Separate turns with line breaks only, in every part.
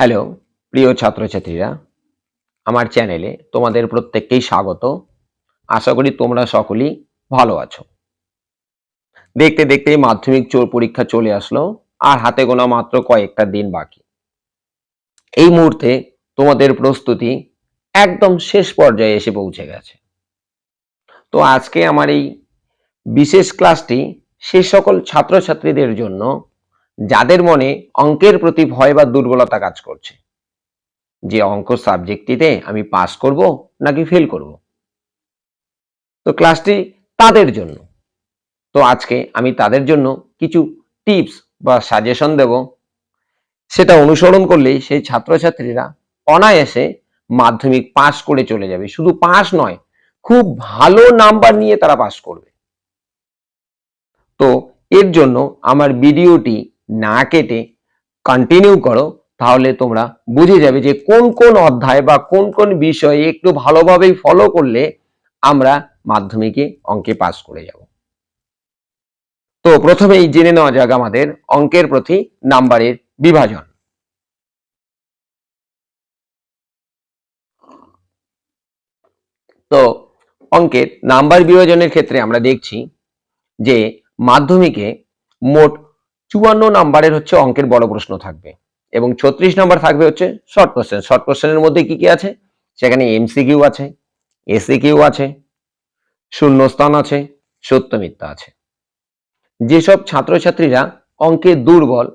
Hello, প্রিয় ছাত্রছাত্রীরা, আমার চ্যানেলে তোমাদের প্রত্যেককেই স্বাগত। আশা করি তোমরা সকলেই ভালো আছো। দেখতে দেখতেই মাধ্যমিক চোর পরীক্ষা চলে আসলো, আর হাতে গোনা মাত্র কয়েকটা দিন বাকি। এই মুহূর্তে তোমাদের প্রস্তুতি একদম শেষ পর্যায়ে এসে পৌঁছে গেছে। তো আজকে আমার এই বিশেষ ক্লাসটি সে সকল ছাত্রছাত্রীদের জন্য যাদের মনে অঙ্কের প্রতি ভয় বা দুর্বলতা কাজ করছে। যে অঙ্ক সাবজেক্টটিতে আমি পাস করব নাকি ফেল করব। তো ক্লাসটি তাদের জন্য। তো আজকে আমি তাদের জন্য কিছু টিপস বা সাজেশন দেব। সেটা অনুসরণ করলেই সেই ছাত্রছাত্রীরা অনায়াসে মাধ্যমিক পাস করে চলে যাবে। শুধু পাস নয়, খুব ভালো নাম্বার নিয়ে তারা পাস করবে। তো এর জন্য আমার ভিডিওটি না কেটে কন্টিনিউ করো, তাহলে তোমরা বুঝে যাবে যে কোন কোন অধ্যায় বা কোন কোন বিষয়ে একটু ভালোভাবেই ফলো করলে আমরা মাধ্যমিকে অঙ্কে পাস করে যাব। তো প্রথমেই জেনে নেওয়া যাক আমাদের অঙ্কের প্রতি নাম্বারের বিভাজন। তো অঙ্কের নাম্বার বিভাজনের ক্ষেত্রে আমরা দেখছি যে মাধ্যমিকে মোট চুয়ান্ন নাম্বারের হচ্ছে অঙ্কের বড় প্রশ্ন থাকবে। এবং ছত্রিশ নাম্বার থাকবে হচ্ছে শর্ট কোশ্চেন শর্ট কোশ্চেনের মধ্যে কি কি আছে? সেখানে এমসিকিউ আছে এসিকিউ আছে, শূন্যস্থান আছে, সত্য মিথ্যা আছে। যেসব ছাত্রছাত্রীরা অঙ্কে দুর্বল,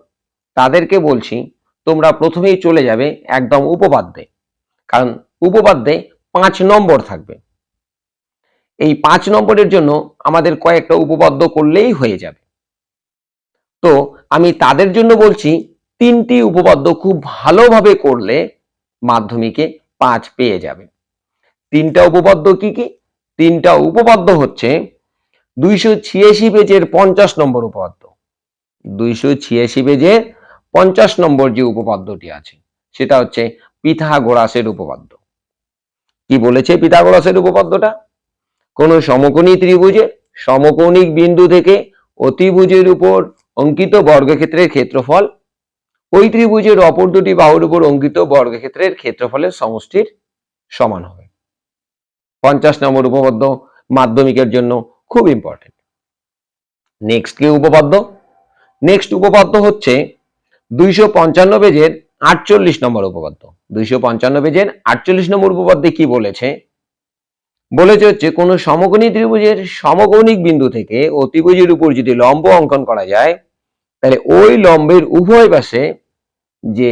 তাদেরকে বলছি, তোমরা প্রথমেই চলে যাবে একদম উপপাদ্যে। কারণ উপপাদ্যে পাঁচ নম্বর থাকবে। এই পাঁচ নম্বরের জন্য আমাদের কয়েকটা উপপাদ্য করলেই হয়ে যাবে। তো আমি তাদের জন্য বলছি, তিনটি উপপাদ্য খুব ভালোভাবে করলে মাধ্যমিকে পাঁচ পেয়ে যাবে। তিনটা উপপাদ্য কি কি? তিনটা উপপাদ্য হচ্ছে দুইশো ছিয়াশি পেজের পঞ্চাশ নম্বর উপপাদ্য। দুইশো ছিয়াশি পেজের পঞ্চাশ নম্বর যে উপপাদ্যটি আছে, সেটা হচ্ছে পিথাগোরাসের উপপাদ্য। কি বলেছে পিথাগোরাসের উপপাদ্যটা? কোন সমকোণী ত্রিভুজে সমকৌণিক বিন্দু থেকে অতিভুজের উপর অঙ্কিত বর্গক্ষেত্রের ক্ষেত্রফল। ওই ত্রিভুজের অপর দুটি বাহুর উপর অঙ্কিত বর্গক্ষেত্রের ক্ষেত্রফলের সমষ্টির সমান হবে। পঞ্চাশ নম্বর উপপাদ্য মাধ্যমিকের জন্য খুব ইম্পর্টেন্ট নেক্সট কি উপপাদ্য? নেক্সট উপপাদ্য হচ্ছে দুইশো পঞ্চান্ন পেজের আটচল্লিশ নম্বর উপপাদ্য। দুইশো পঞ্চান্ন পেজের আটচল্লিশ নম্বর উপপাদ্যে কি বলেছে? বলেছে হচ্ছে, কোন সমকোণী ত্রিভুজের সমকৌণিক বিন্দু থেকে অতিভুজের উপর যদি লম্ব অঙ্কন করা যায় তাহলে ওই লম্বের উভয় পাশে যে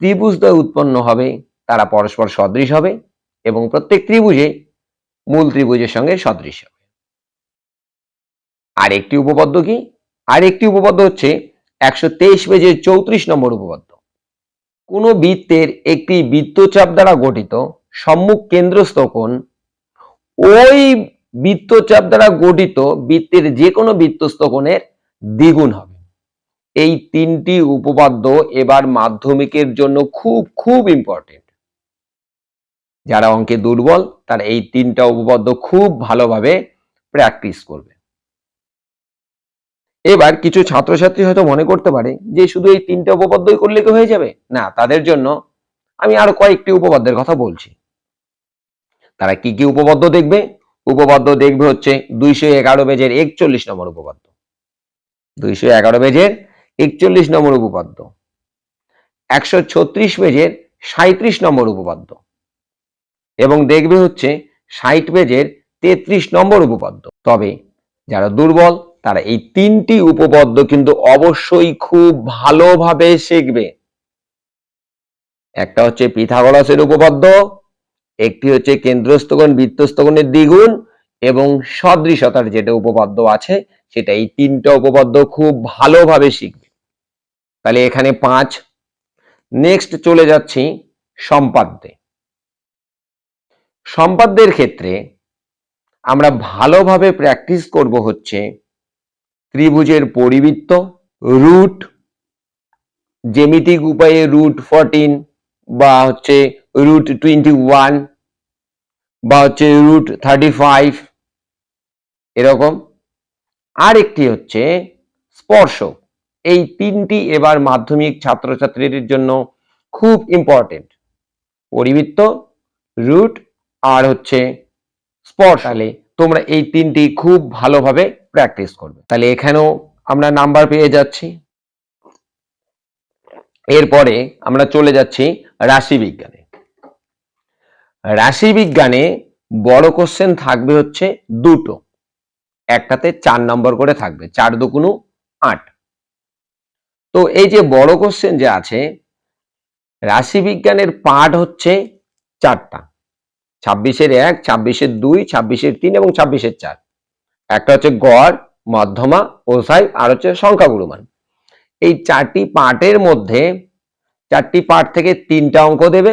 ত্রিভুজদ্বয় উৎপন্ন হবে, তারা পরস্পর সদৃশ হবে এবং প্রত্যেক ত্রিভুজে মূল ত্রিভুজের সঙ্গে সদৃশ হবে। আর একটি উপপাদ্য কি? আর একটি উপপাদ্য হচ্ছে একশো তেইশ পেজের চৌত্রিশ নম্বর উপপাদ্য। কোনো বৃত্তের একটি বৃত্তচাপ দ্বারা গঠিত সম্মুখ কেন্দ্রস্থ কোণ ওই বৃত্তচাপ দ্বারা গঠিত বৃত্তের যে কোনো বৃত্তস্থ কোণের দ্বিগুণ হবে। এই তিনটি উপপাদ্য এবার মাধ্যমিকের জন্য খুব খুব ইম্পর্টেন্ট যারা অঙ্কে দুর্বল, তারা এই তিনটা উপপাদ্য খুব ভালোভাবে প্র্যাকটিস করবে। এবার কিছু ছাত্রছাত্রী হয়তো মনে করতে পারে যে শুধু এই তিনটা উপপাদ্যই করলে কি হয়ে যাবে? না, তাদের জন্য আমি আরও কয়েকটি উপপাদ্যের কথা বলছি। তারা কি কি উপপাদ্য দেখবে? উপপাদ্য দেখবে হচ্ছে দুইশো এগারো পেজের একচল্লিশ নম্বর উপপাদ্য। দুইশো এগারো পেজের একচল্লিশ নম্বর উপপাদ্য। একশো ছত্রিশ পেজের সাঁত্রিশ নম্বর উপপাদ্য। এবং দেখবে হচ্ছে ষাট পেজের তেত্রিশ নম্বর উপপাদ্য। তবে যারা দুর্বল, তারা এই তিনটি উপপাদ্য কিন্তু অবশ্যই খুব ভালোভাবে শিখবে। একটা হচ্ছে পিথাগোরাসের উপপাদ্য, একটি হচ্ছে কেন্দ্রস্থগণ, বৃত্তস্থগণের দ্বিগুণ এবং সদৃশতার যেটা উপপাদ্য আছে, সেটা এই তিনটা উপপাদ্য খুব ভালোভাবে শিখবে। তাহলে এখানে পাঁচ। নেক্সট চলে যাচ্ছি সম্পাদ্যে। সম্পাদ্যের ক্ষেত্রে আমরা ভালোভাবে প্র্যাকটিস করব হচ্ছে ত্রিভুজের পরিবৃত্ত রুট জ্যামিতিক উপায়ে রুট ফোরটিন বা হচ্ছে রুট টোয়েন্টি ওয়ান বা হচ্ছে রুট থার্টি ফাইভ এরকম। আর একটি হচ্ছে স্পর্শ এই তিনটি এবার মাধ্যমিক ছাত্রছাত্রীদের জন্য খুব ইম্পর্টেন্ট পরিবৃত্ত রুট আর হচ্ছে স্পর্শ তাহলে তোমরা এই তিনটি খুব ভালোভাবে প্র্যাকটিস করবে। তাহলে এখানেও আমরা নাম্বার পেয়ে যাচ্ছি। এরপরে আমরা চলে যাচ্ছি রাশি বিজ্ঞানে। রাশি বিজ্ঞানে বড় কোশ্চেন থাকবে হচ্ছে দুটো। একটাতে চার নম্বর করে থাকবে, চার দুকুনু আট। তো এই যে বড় কোশ্চেন যে আছে রাশি বিজ্ঞানের পার্ট হচ্ছে চারটা। ছাব্বিশের এক, ছাব্বিশের দুই, ছাব্বিশের তিন এবং ছাব্বিশের চার। একটা হচ্ছে গড়, মধ্যমা ওসাই আর হচ্ছে সংখ্যাগুরুমান এই চারটি পার্টের মধ্যে, চারটি পার্ট থেকে তিনটা অঙ্ক দেবে,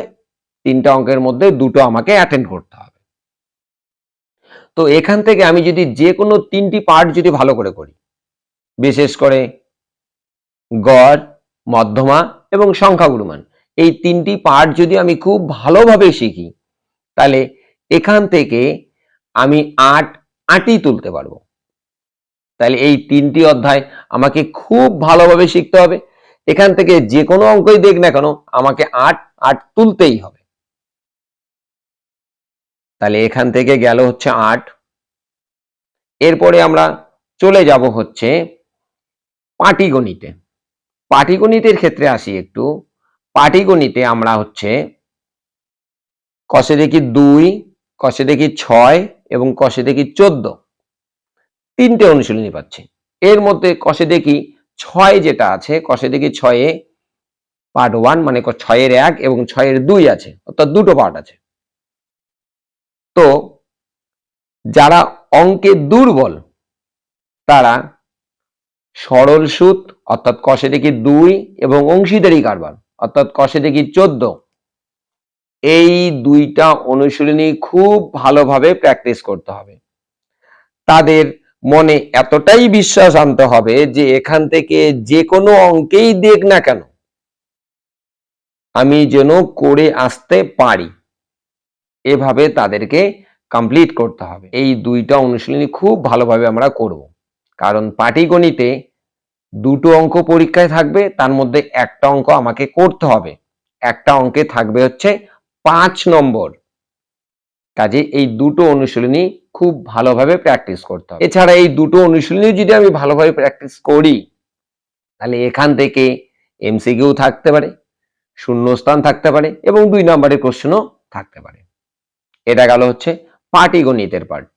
তিনটা অঙ্কের মধ্যে দুটো আমাকে অ্যাটেন্ড করতে হবে। তো এখান থেকে আমি যদি যে কোনো তিনটি পার্ট যদি ভালো করে করি, বিশেষ করে গড়, মধ্যমা এবং সংখ্যাগুরুমান এই তিনটি পার্ট যদি আমি খুব ভালোভাবে শিখি, তাহলে এখান থেকে আমি আট, আটই তুলতে পারব। তাহলে এই তিনটি অধ্যায় আমাকে খুব ভালোভাবে শিখতে হবে। এখান থেকে যে কোনো অঙ্কই দেখ না কেন, আমাকে আট আট তুলতেই হবে। তাহলে এখান থেকে গেল হচ্ছে আট। এরপরে আমরা চলে যাব হচ্ছে পাটিগণিতে। পাটিগণিতের ক্ষেত্রে আসি একটু। পাটিগণিতে আমরা হচ্ছে কষে দেখি দুই, কষে দেখি ছয় এবং কষে দেখি চোদ্দ। তিনটে অনুশীলনী পাচ্ছি। এর মধ্যে কষে দেখি ছয় যেটা আছে, কষে দেখি ছয়ে পার্ট ওয়ান মানে ছয়ের এক এবং ছয়ের দুই আছে, অর্থাৎ দুটো পার্ট আছে। তো যারা অঙ্কে দুর্বল, তারা সরল সুদ অর্থাৎ কষে দেখি দুই এবং অংশীদারি কারবার, অর্থাৎ কষে দেখি চোদ্দ। এই দুইটা অনুশীলনী খুব ভালোভাবে প্র্যাকটিস করতে হবে। তাদের মনে এতটাই বিশ্বাস আনতে হবে যে এখান থেকে যে কোনো অঙ্কেই দেখ না কেন। আমি যেন করে আসতে পারি। এভাবে তাদেরকে কমপ্লিট করতে হবে। এই দুইটা অনুশীলনী খুব ভালোভাবে আমরা করব। কারণ পাটিগণিতে দুটো অঙ্ক পরীক্ষায় থাকবে, তার মধ্যে একটা অঙ্ক আমাকে করতে হবে। একটা অঙ্কে থাকবে হচ্ছে পাঁচ নম্বর। কাজে এই দুটো অনুশীলনী খুব ভালোভাবে প্র্যাকটিস করতে হবে। এছাড়া এই দুটো অনুশীলনী যদি আমি ভালোভাবে প্র্যাকটিস করি, তাহলে এখান থেকে এমসিকিউ থাকতে পারে, শূন্যস্থান থাকতে পারে এবং দুই নম্বরের কোশ্চেনও থাকতে পারে। এটা গেল হচ্ছে পাটিগণিতের পার্ট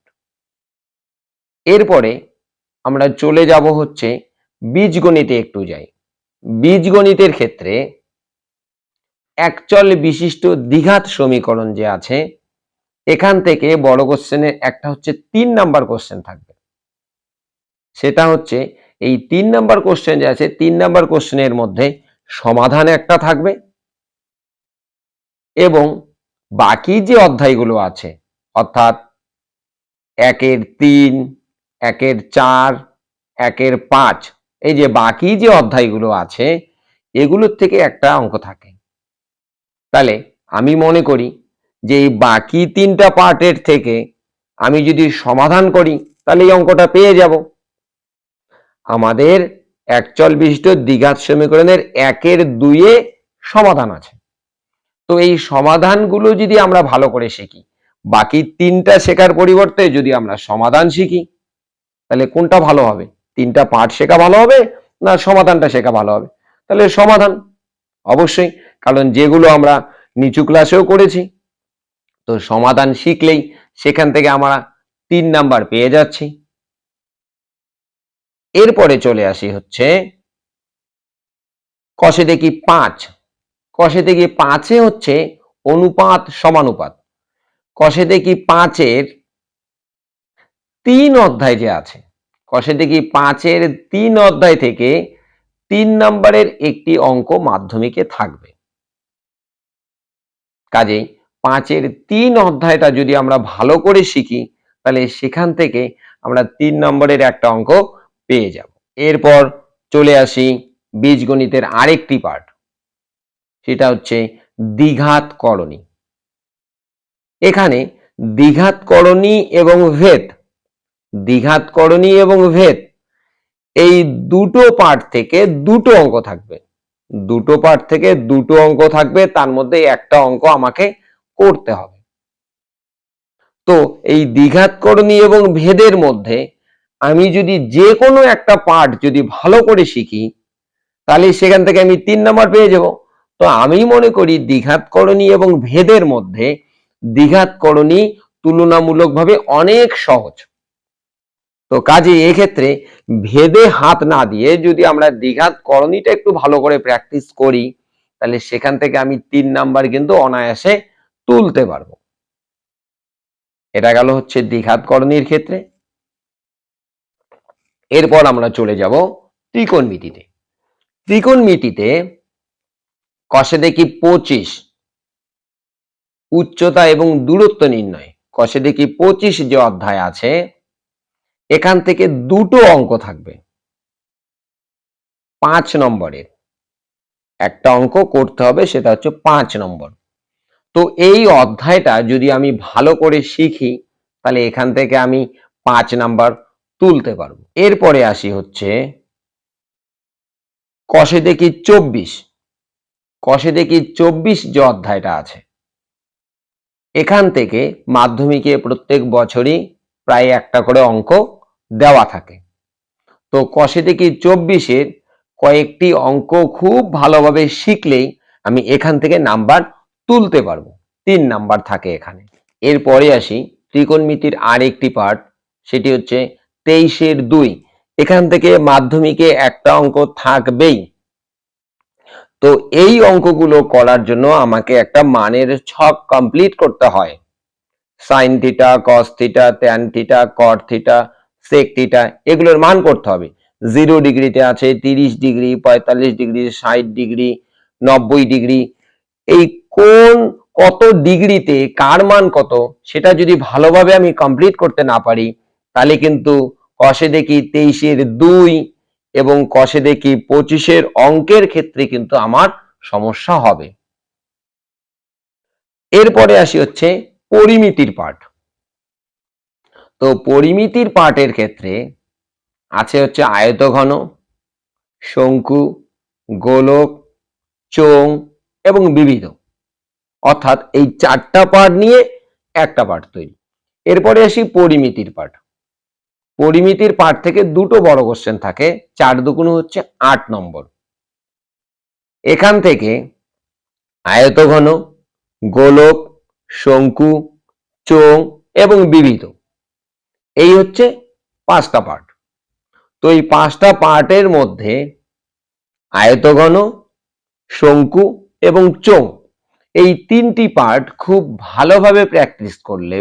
এরপরে আমরা চলে যাব হচ্ছে বীজগণিতে একটু যাই। বীজগণিতের ক্ষেত্রে একচল বিশিষ্ট দ্বিঘাত সমীকরণ যে আছে, এখান থেকে বড় কোশ্চেনের একটা হচ্ছে তিন নাম্বার কোশ্চেন থাকবে। সেটা হচ্ছে এই তিন নাম্বার কোশ্চেন যে আছে, তিন নাম্বার কোশ্চেনের মধ্যে সমাধান একটা থাকবে এবং বাকি যে অধ্যায়গুলো আছে, অর্থাৎ একের তিন একের চার, একের পাঁচ। এই যে বাকি যে অধ্যায়গুলো আছে, এগুলোর থেকে একটা অঙ্ক থাকে। তাহলে আমি মনে করি যে এই বাকি তিনটা পার্টের থেকে আমি যদি সমাধান করি, তাহলে এই অঙ্কটা পেয়ে যাব। আমাদের একচল বিশিষ্ট দ্বিঘাত সমীকরণের একের দুইয়ে সমাধান আছে। তো এই সমাধানগুলো যদি আমরা ভালো করে শিখি, বাকি তিনটা শেখার পরিবর্তে যদি আমরা সমাধান শিখি তাহলে কোনটা ভালো হবে? তিনটা পার্ট শেখা ভালো হবে না সমাধানটা শেখা ভালো হবে? তাহলে সমাধান অবশ্যই, কারণ যেগুলো আমরা নিচু ক্লাসেও করেছি, তো সমাধান শিখলেই সেখান থেকে আমরা তিন নাম্বার পেয়ে যাচ্ছি। এরপরে চলে আসি হচ্ছে কষে দেখি পাঁচ? কষে দেখি পাঁচে হচ্ছে অনুপাত সমানুপাত। কষে দেখি পাঁচের তিন অধ্যায় যে আছে কষে দেখি পাঁচের তিন অধ্যায় থেকে তিন নম্বরের একটি অঙ্ক মাধ্যমিকে থাকবে। কাজেই পাঁচের তিন অধ্যায়টা যদি আমরা ভালো করে শিখি, তাহলে সেখান থেকে আমরা তিন নম্বরের একটা অঙ্ক পেয়ে যাব। এরপর চলে আসি বীজগণিতের আরেকটি পার্ট সেটা হচ্ছে দ্বিঘাত করণী। এখানে দ্বিঘাত করণী এবং ভেদ দ্বিঘাত করণী এবং ভেদ, এই দুটো পার্ট থেকে দুটো অঙ্ক থাকবে। দুটো পার্ট থেকে দুটো অঙ্ক থাকবে, তার মধ্যে একটা অঙ্ক আমাকে করতে হবে। তো এই দ্বিঘাতকরণী এবং ভেদের মধ্যে আমি যদি যে কোনো একটা পার্ট যদি ভালো করে শিখি, তাহলে সেখান থেকে আমি তিন নাম্বার পেয়ে যাব। তো আমি মনে করি দ্বিঘাতকরণী এবং ভেদের মধ্যে দ্বিঘাতকরণী তুলনামূলকভাবে অনেক সহজ। তো কাজে এক্ষেত্রে ভেদে হাত না দিয়ে যদি আমরা দ্বিঘাত করণীটা একটু ভালো করে প্র্যাকটিস করি, তাহলে সেখান থেকে আমি তিন নাম্বার কিন্তু অনায়াসে তুলতে পারব। এটা গেল হচ্ছে দ্বিঘাত করণীর ক্ষেত্রে। এরপর আমরা চলে যাব ত্রিকোণমিতিতে ত্রিকোণমিতিতে কষে দেখি পঁচিশ, উচ্চতা এবং দূরত্ব নির্ণয়। কষে দেখি পঁচিশ যে অধ্যায় আছে এখান থেকে দুটো অঙ্ক থাকবে। পাঁচ নম্বরের। একটা অঙ্ক করতে হবে, সেটা হচ্ছে পাঁচ নম্বর। তো এই অধ্যায়টা যদি আমি ভালো করে শিখি, তাহলে এখান থেকে আমি পাঁচ নাম্বার তুলতে পারব। এরপরে আসি হচ্ছে, কষে দেখি চব্বিশ। কষে দেখি চব্বিশ যে অধ্যায়টা আছে। এখান থেকে মাধ্যমিকে প্রত্যেক বছরই প্রায় একটা করে অঙ্ক দেওয়া থাকে। তো কষে দেখি চব্বিশের কয়েকটি অঙ্ক খুব ভালোভাবে শিখলেই আমি এখান থেকে নাম্বার তুলতে পারব। তিন নাম্বার থাকে এখানে। এরপরে আসি ত্রিকোণমিতির আর একটি পার্ট, সেটি হচ্ছে তেইশের দুই। এখান থেকে মাধ্যমিকে একটা অঙ্ক থাকবেই। তো এই অঙ্কগুলো করার জন্য আমাকে একটা মানের ছক কমপ্লিট করতে হয়। Sine theta cos theta tan theta cot theta sec theta এগুলোর মান করতে হবে। জিরো ডিগ্রিতে আছে, তিরিশ ডিগ্রি, পঁয়তাল্লিশ ডিগ্রি, ষাট ডিগ্রি, নব্বই ডিগ্রি। এই কোন কত ডিগ্রিতে, কার মান কত, সেটা যদি ভালোভাবে আমি কমপ্লিট করতে না পারি, তাহলে কিন্তু কষে দেখি তেইশের দুই এবং কষে দেখি পঁচিশের অঙ্কের ক্ষেত্রে কিন্তু আমার সমস্যা হবে। এরপরে আসি হচ্ছে পরিমিতির পাঠ। তো পরিমিতির পাঠের ক্ষেত্রে আছে হচ্ছে আয়তঘন, শঙ্কু, গোলক চোং এবং বিবিধ। অর্থাৎ এই চারটা পাঠ নিয়ে একটা পাঠ তৈরি। এরপরে আসি পরিমিতির পাঠ। পরিমিতির পাঠ থেকে দুটো বড় কোশ্চেন থাকে, চার দুগুণ হচ্ছে আট নম্বর। এখান থেকে আয়তঘন, গোলক শঙ্কু, চোং এবং বিবিধ। এই হচ্ছে পাঁচটা পার্ট তো এই পাঁচটা পার্টের মধ্যে আয়তঘন, শঙ্কু এবং চোং এই তিনটি পার্ট খুব ভালোভাবে প্র্যাকটিস করলে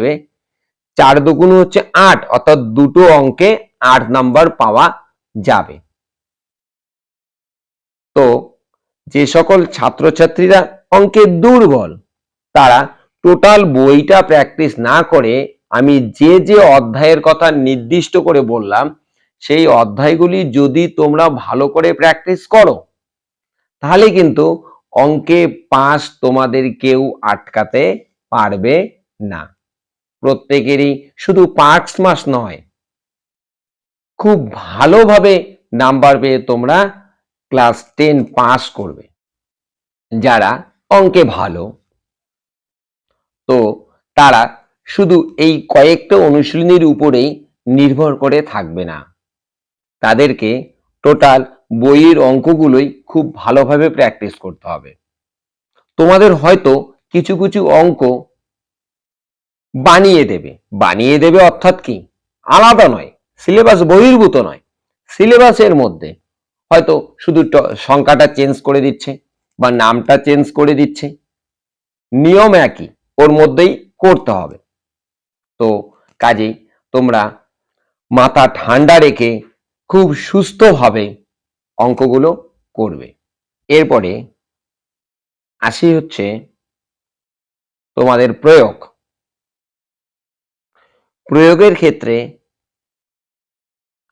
চার দুগুণ হচ্ছে আট, অর্থাৎ দুটো অঙ্কে আট নাম্বার পাওয়া যাবে। তো যে সকল ছাত্রছাত্রীরা অঙ্কে দুর্বল, তারা টোটাল বইটা প্র্যাকটিস না করে আমি যে যে অধ্যায়ের কথা নির্দিষ্ট করে বললাম, সেই অধ্যায়গুলি যদি তোমরা ভালো করে প্র্যাকটিস করো, তাহলে কিন্তু অঙ্কে পাস তোমাদের কেউ আটকাতে পারবে না। প্রত্যেকেরই শুধু পাঁচ মাস নয়, খুব ভালোভাবে নাম্বার পেয়ে তোমরা ক্লাস টেন পাস করবে, যারা অঙ্কে ভালো। তো তারা শুধু এই কয়েকটা অনুশীলনীর উপরেই নির্ভর করে থাকবে না। তাদেরকে টোটাল বইয়ের অঙ্কগুলোই খুব ভালোভাবে প্র্যাকটিস করতে হবে। তোমাদের হয়তো কিছু কিছু অঙ্ক বানিয়ে দেবে। বানিয়ে দেবে অর্থাৎ কি? আলাদা নয় সিলেবাস বহির্ভূত নয়। সিলেবাসের মধ্যে হয়তো শুধু সংখ্যাটা চেঞ্জ করে দিচ্ছে বা নামটা চেঞ্জ করে দিচ্ছে। নিয়ম একই। ওর মধ্যেই করতে হবে। তো কাজেই তোমরা মাথা ঠান্ডা রেখে খুব সুস্থভাবে অঙ্কগুলো করবে। এরপরে আসি হচ্ছে তোমাদের প্রয়োগ। প্রয়োগের ক্ষেত্রে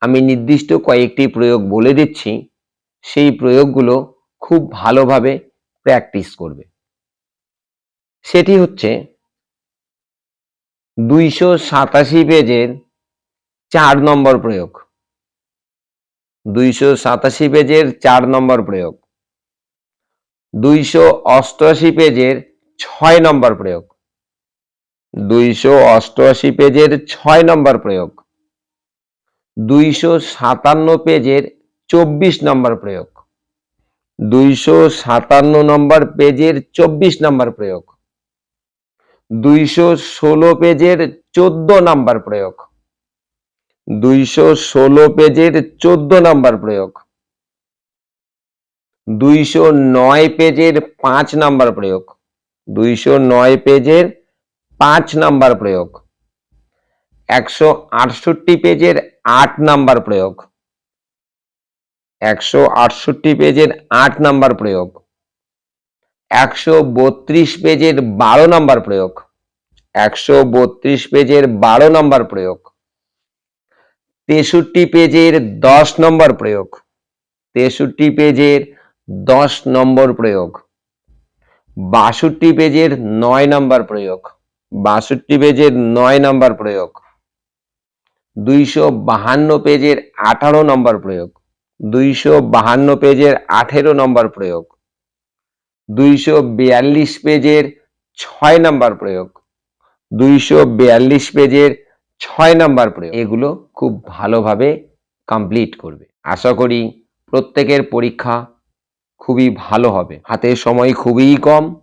আমি নির্দিষ্ট কয়েকটি প্রয়োগ বলে দিচ্ছি। সেই প্রয়োগগুলো খুব ভালোভাবে প্র্যাকটিস করবে। সেটি হচ্ছে দুইশো সাতাশি পেজের চার নম্বর প্রয়োগ। দুইশো সাতাশি পেজের চার নম্বর প্রয়োগ। দুইশো অষ্টআশি পেজের ছয় নম্বর প্রয়োগ। দুইশো অষ্টআশি পেজের ছয় নম্বর প্রয়োগ। দুইশো সাতান্ন পেজের চব্বিশ নম্বর প্রয়োগ। দুইশো সাতান্ন নম্বর পেজের চব্বিশ নম্বর প্রয়োগ। দুইশো ষোলো পেজের চোদ্দ নাম্বার প্রয়োগ। দুইশো ষোলো পেজের চোদ্দ নাম্বার প্রয়োগ। দুইশো নয় পেজের পাঁচ নাম্বার প্রয়োগ। দুইশো নয় পেজের পাঁচ নাম্বার প্রয়োগ। একশো আটষট্টি পেজের আট নাম্বার প্রয়োগ। একশো আটষট্টি পেজের আট নাম্বার প্রয়োগ। একশো বত্রিশ পেজের বারো নাম্বার প্রয়োগ। একশো বত্রিশ পেজের বারো নাম্বার প্রয়োগ। তেষট্টি পেজের দশ নম্বর প্রয়োগ। তেষট্টি পেজের দশ নম্বর প্রয়োগ। বাষট্টি পেজের নয় নম্বর প্রয়োগ। বাষট্টি পেজের নয় নম্বর প্রয়োগ। দুইশো বাহান্ন পেজের আঠারো নম্বর প্রয়োগ। দুইশো বাহান্ন পেজের আঠেরো নম্বর প্রয়োগ। দুইশো বিয়াল্লিশ পেজের ছয় নম্বর প্রয়োগ। দুইশো বিয়াল্লিশ পেজের ছয় নম্বর প্রয়োগ। এগুলো খুব ভালোভাবে কমপ্লিট করবে। আশা করি প্রত্যেকের পরীক্ষা খুবই ভালো হবে। হাতে সময় খুবই কম।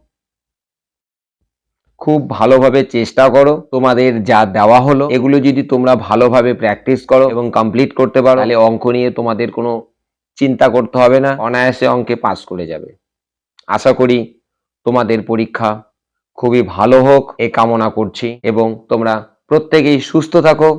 খুব ভালোভাবে চেষ্টা করো। তোমাদের যা দেওয়া হলো, এগুলো যদি তোমরা ভালোভাবে প্র্যাকটিস করো এবং কমপ্লিট করতে পারো, তাহলে অঙ্ক নিয়ে তোমাদের কোনো চিন্তা করতে হবে না। অনায়াসে অঙ্কে পাস করে যাবে। আশা করি তোমাদের পরীক্ষা খুবই ভালো হোক, এ কামনা করছি এবং তোমরা প্রত্যেকেই সুস্থ থাকো।